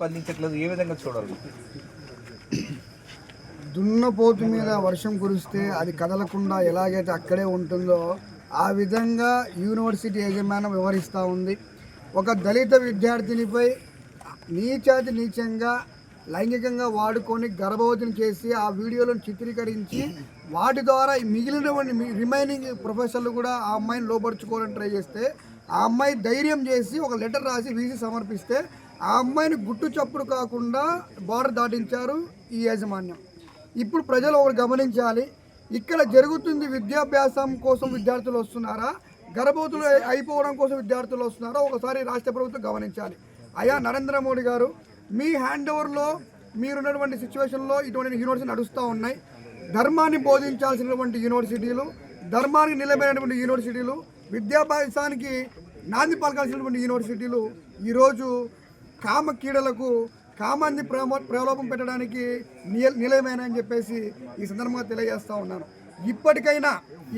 స్పందించట్లేదు. ఏ విధంగా చూడాలి? దున్నపోతు మీద వర్షం కురిస్తే అది కదలకుండా ఎలాగైతే అక్కడే ఉంటుందో ఆ విధంగా యూనివర్సిటీ యజమానం వివరిస్తూ ఉంది. ఒక దళిత విద్యార్థినిపై నీచాతి నీచంగా లైంగికంగా వాడుకొని గర్భవతిని చేసి ఆ వీడియోలను చిత్రీకరించి వాటి ద్వారా మిగిలినటువంటి రిమైనింగ్ ప్రొఫెసర్లు కూడా ఆ అమ్మాయిని లోపరుచుకోవాలని ట్రై చేస్తే ఆ అమ్మాయి ధైర్యం చేసి ఒక లెటర్ రాసి వీసీ సమర్పిస్తే ఆ అమ్మాయిని గుట్టు చప్పుడు కాకుండా బార్డర్ దాటించారు ఈ యాజమాన్యం. ఇప్పుడు ప్రజలు ఒకరు గమనించాలి ఇక్కడ జరుగుతుంది విద్యాభ్యాసం కోసం విద్యార్థులు వస్తున్నారా? గర్భవతులు అయి- అయిపోవడం కోసం విద్యార్థులు వస్తున్నారా? ఒకసారి రాష్ట్ర ప్రభుత్వం గమనించాలి. అయ్యా నరేంద్ర మోడీ గారు మీ హ్యాండ్ ఓవర్లో మీరున్నటువంటి సిచ్యువేషన్లో ఇటువంటి యూనివర్సిటీ నడుస్తూ ఉన్నాయి. ధర్మాన్ని బోధించాల్సినటువంటి యూనివర్సిటీలు ధర్మానికి నిలబడినటువంటి యూనివర్సిటీలు విద్యాభ్యాసానికి నాంది పలకాల్సినటువంటి యూనివర్సిటీలు ఈరోజు కామ కీడలకు కామాన్ని ప్రేమ ప్రలోభం పెట్టడానికి నిల నిలయమైనని చెప్పేసి ఈ సందర్భంగా తెలియజేస్తా ఉన్నాను. ఇప్పటికైనా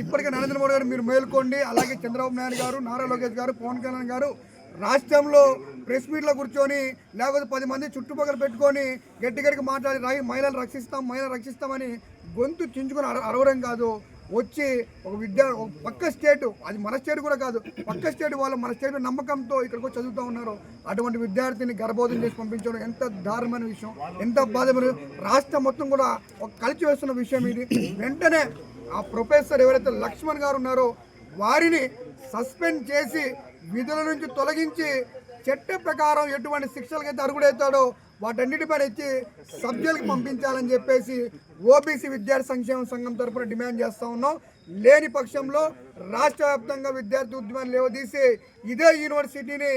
ఇప్పటికే నరేంద్ర మోడీ గారు మీరు మేల్కోండి అలాగే చంద్రబాబు నాయుడు గారు నారా లోకేష్ గారు పవన్ కళ్యాణ్ గారు రాష్ట్రంలో ప్రెస్ మీట్లో కూర్చొని లేకపోతే పది మంది చుట్టుపక్కల పెట్టుకొని గట్టి గట్టిగా మాట్లాడి రై మహిళలు రక్షిస్తాం మహిళలు రక్షిస్తామని గొంతు చించుకొని అర అరవడం కాదు. వచ్చి ఒక విద్యా ఒక పక్క స్టేట్ అది మన స్టేట్ కూడా కాదు పక్క స్టేట్ వాళ్ళు మన స్టేట్ నమ్మకంతో ఇక్కడికి వచ్చి చదువుతూ ఉన్నారు. అటువంటి విద్యార్థిని గర్భోధం చేసి పంపించడం ఎంత దారుణమైన విషయం ఎంత బాధమైన రాష్ట్రం మొత్తం కూడా ఒక కలిసి వేస్తున్న విషయం ఇది. వెంటనే ఆ ప్రొఫెసర్ ఎవరైతే లక్ష్మణ్ గారు ఉన్నారో వారిని సస్పెండ్ చేసి విధుల నుంచి తొలగించి చట్ట ప్రకారం ఎటువంటి శిక్షలకైతే అరుగుడవుతాడో వాటన్నిటిపైన ఇచ్చి సభ్యులకు పంపించాలని చెప్పేసి ఓబీసీ విద్యార్థి సంక్షేమ సంఘం తరపున డిమాండ్ చేస్తూ ఉన్నాం. లేని పక్షంలో రాష్ట్ర వ్యాప్తంగా విద్యార్థి ఉద్యమాన్ని లేవదీసి ఇదే యూనివర్సిటీని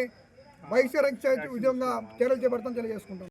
బహిష్కరించే విధంగా చర్యలు చేపడతాం తెలియజేసుకుంటాం